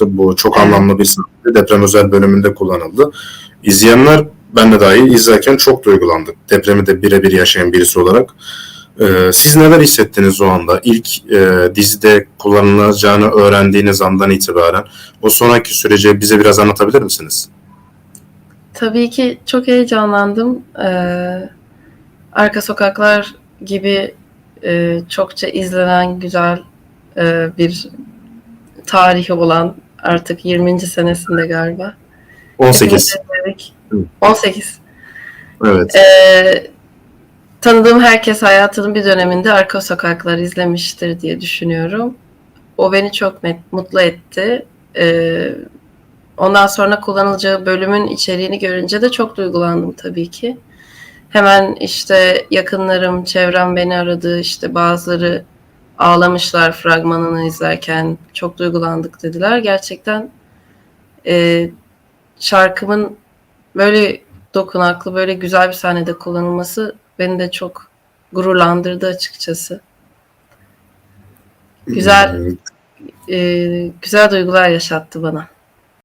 Bu çok anlamlı bir sahne. Deprem özel bölümünde kullanıldı. İzleyenler ben de dahil izlerken çok duygulandık. Depremi de birebir yaşayan birisi olarak. Ee, siz neler hissettiniz o anda? İlk e, dizide kullanılacağını öğrendiğiniz andan itibaren o sonraki süreci bize biraz anlatabilir misiniz? Tabii ki çok heyecanlandım. Ee, Arka Sokaklar gibi e, çokça izlenen güzel e, bir tarihi olan artık 20. senesinde galiba. 18. Hepimiz izledik. Hı. 18. Evet. Ee, tanıdığım herkes hayatının bir döneminde Arka Sokaklar izlemiştir diye düşünüyorum. O beni çok met- mutlu etti. Ee, ondan sonra kullanılacağı bölümün içeriğini görünce de çok duygulandım tabii ki. Hemen işte yakınlarım, çevrem beni aradı. İşte bazıları ağlamışlar fragmanını izlerken. Çok duygulandık dediler. Gerçekten e, şarkımın böyle dokunaklı, böyle güzel bir sahnede kullanılması beni de çok gururlandırdı açıkçası. Güzel, Hmm, e, güzel duygular yaşattı bana.